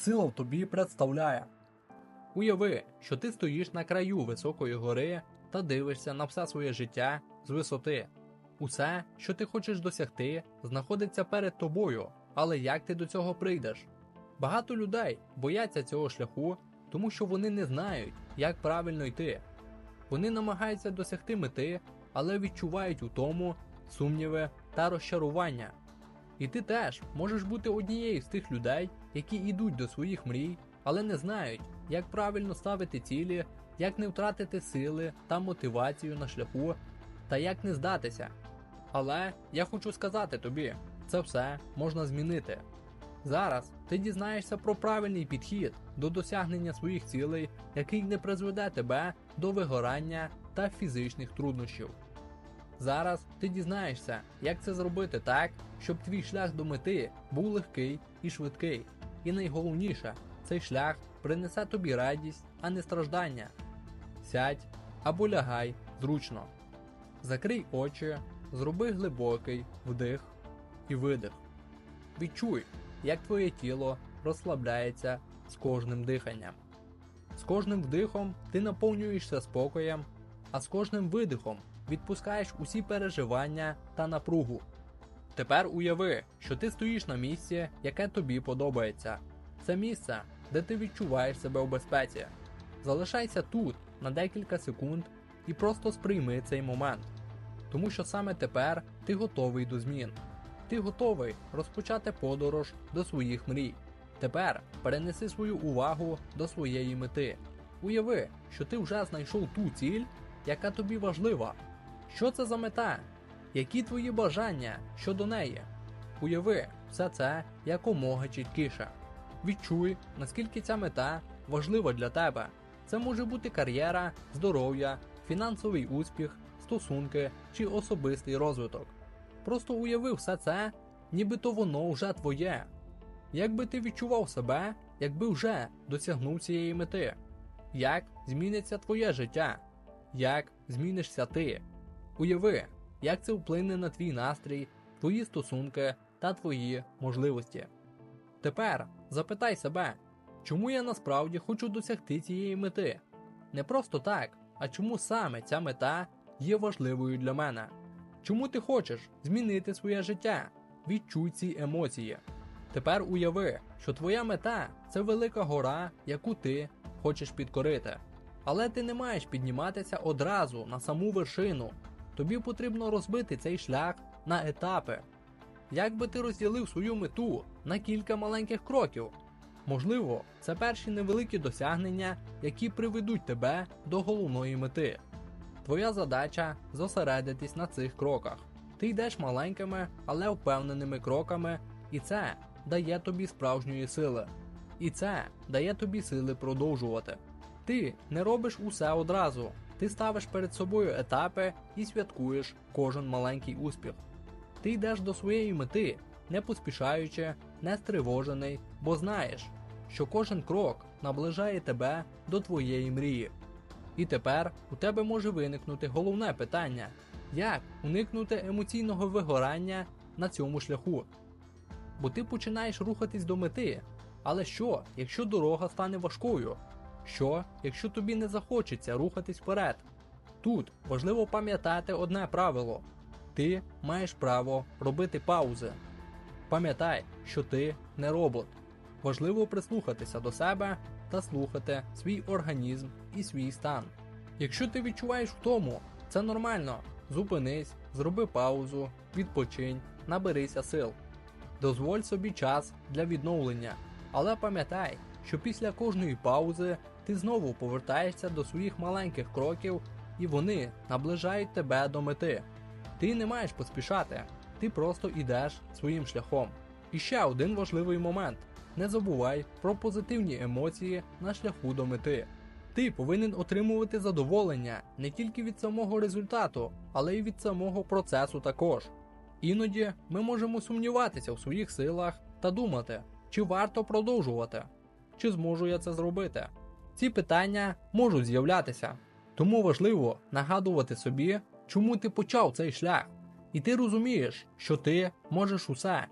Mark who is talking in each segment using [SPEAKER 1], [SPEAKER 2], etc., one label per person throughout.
[SPEAKER 1] сила в тобі представляє. Уяви, що ти стоїш на краю високої гори та дивишся на все своє життя з висоти. Усе, що ти хочеш досягти, знаходиться перед тобою, але як ти до цього прийдеш? Багато людей бояться цього шляху, тому що вони не знають, як правильно йти. Вони намагаються досягти мети, але відчувають у тому сумніви та розчарування. І ти теж можеш бути однією з тих людей, які йдуть до своїх мрій, але не знають, як правильно ставити цілі, як не втратити сили та мотивацію на шляху, та як не здатися. Але я хочу сказати тобі, це все можна змінити. Зараз ти дізнаєшся про правильний підхід до досягнення своїх цілей, який не призведе тебе до вигорання та фізичних труднощів. Зараз ти дізнаєшся, як це зробити так, щоб твій шлях до мети був легкий і швидкий. І найголовніше, цей шлях принесе тобі радість, а не страждання. Сядь або лягай зручно. Закрий очі, зроби глибокий вдих і видих. Відчуй, як твоє тіло розслабляється з кожним диханням. З кожним вдихом ти наповнюєшся спокоєм, а з кожним видихом відпускаєш усі переживання та напругу. Тепер уяви, що ти стоїш на місці, яке тобі подобається. Це місце, де ти відчуваєш себе у безпеці. Залишайся тут на декілька секунд і просто сприйми цей момент. Тому що саме тепер ти готовий до змін. Ти готовий розпочати подорож до своїх мрій. Тепер перенеси свою увагу до своєї мети. Уяви, що ти вже знайшов ту ціль, яка тобі важлива. Що це за мета? Які твої бажання щодо неї? Уяви все це якомога чіткіше. Відчуй, наскільки ця мета важлива для тебе. Це може бути кар'єра, здоров'я, фінансовий успіх, стосунки чи особистий розвиток. Просто уяви все це, нібито воно вже твоє. Як би ти відчував себе, якби вже досягнув цієї мети? Як зміниться твоє життя? Як змінишся ти? Уяви, як це вплине на твій настрій, твої стосунки та твої можливості. Тепер запитай себе, чому я насправді хочу досягти цієї мети? Не просто так, а чому саме ця мета є важливою для мене? Чому ти хочеш змінити своє життя? Відчуй ці емоції. Тепер уяви, що твоя мета це велика гора, яку ти хочеш підкорити. Але ти не маєш підніматися одразу на саму вершину. Тобі потрібно розбити цей шлях на етапи. Як би ти розділив свою мету на кілька маленьких кроків? Можливо, це перші невеликі досягнення, які приведуть тебе до головної мети. Твоя задача зосередитись на цих кроках. Ти йдеш маленькими, але впевненими кроками, і це дає тобі справжньої сили. І це дає тобі сили продовжувати. Ти не робиш усе одразу. Ти ставиш перед собою етапи і святкуєш кожен маленький успіх. Ти йдеш до своєї мети, не поспішаючи, не стривожений, бо знаєш, що кожен крок наближає тебе до твоєї мрії. І тепер у тебе може виникнути головне питання: як уникнути емоційного вигорання на цьому шляху? Бо ти починаєш рухатись до мети. Але що, якщо дорога стане важкою? Що, якщо тобі не захочеться рухатись вперед? Тут важливо пам'ятати одне правило: ти маєш право робити паузи. Пам'ятай, що ти не робот. Важливо прислухатися до себе та слухати свій організм і свій стан. Якщо ти відчуваєш втому, це нормально. Зупинись, зроби паузу, відпочинь, наберися сил. Дозволь собі час для відновлення, але пам'ятай, що після кожної паузи ти знову повертаєшся до своїх маленьких кроків, і вони наближають тебе до мети. Ти не маєш поспішати, ти просто йдеш своїм шляхом. І ще один важливий момент: не забувай про позитивні емоції на шляху до мети. Ти повинен отримувати задоволення не тільки від самого результату, але й від самого процесу також. Іноді ми можемо сумніватися в своїх силах та думати, чи варто продовжувати, чи зможу я це зробити. Ці питання можуть з'являтися, тому важливо нагадувати собі, чому ти почав цей шлях, і ти розумієш, що ти можеш усе.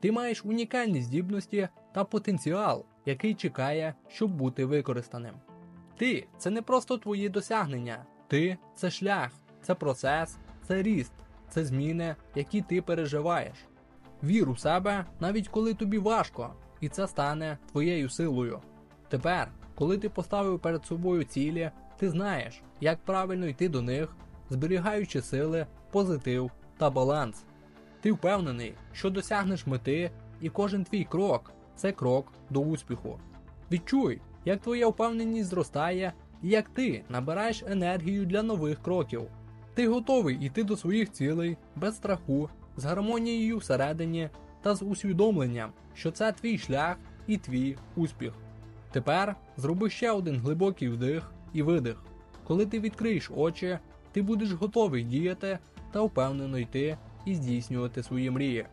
[SPEAKER 1] Ти маєш унікальні здібності та потенціал, який чекає, щоб бути використаним. Ти це не просто твої досягнення. Ти це шлях, це процес, це ріст, це зміни, які ти переживаєш. Вір у себе, навіть коли тобі важко, і це стане твоєю силою. Тепер, коли ти поставив перед собою цілі, ти знаєш, як правильно йти до них, зберігаючи сили, позитив та баланс. Ти впевнений, що досягнеш мети, і кожен твій крок це крок до успіху. Відчуй, як твоя впевненість зростає і як ти набираєш енергію для нових кроків. Ти готовий йти до своїх цілей без страху, з гармонією всередині та з усвідомленням, що це твій шлях і твій успіх. Тепер зроби ще один глибокий вдих і видих. Коли ти відкриєш очі, ти будеш готовий діяти та впевнено йти і здійснювати свої мрії.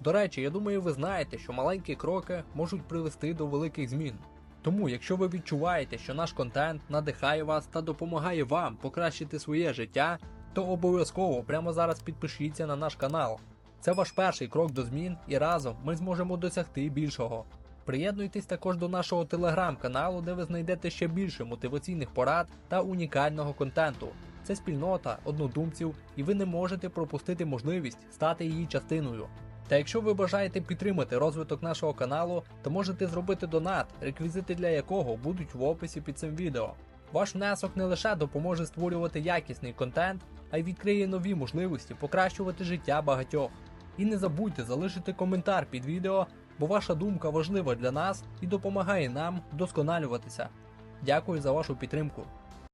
[SPEAKER 1] До речі, я думаю, ви знаєте, що маленькі кроки можуть привести до великих змін. Тому, якщо ви відчуваєте, що наш контент надихає вас та допомагає вам покращити своє життя, то обов'язково прямо зараз підпишіться на наш канал. Це ваш перший крок до змін, і разом ми зможемо досягти більшого. Приєднуйтесь також до нашого телеграм-каналу, де ви знайдете ще більше мотиваційних порад та унікального контенту. Це спільнота однодумців, і ви не можете пропустити можливість стати її частиною. Та якщо ви бажаєте підтримати розвиток нашого каналу, то можете зробити донат, реквізити для якого будуть в описі під цим відео. Ваш внесок не лише допоможе створювати якісний контент, а й відкриє нові можливості покращувати життя багатьох. І не забудьте залишити коментар під відео, бо ваша думка важлива для нас і допомагає нам вдосконалюватися. Дякую за вашу підтримку.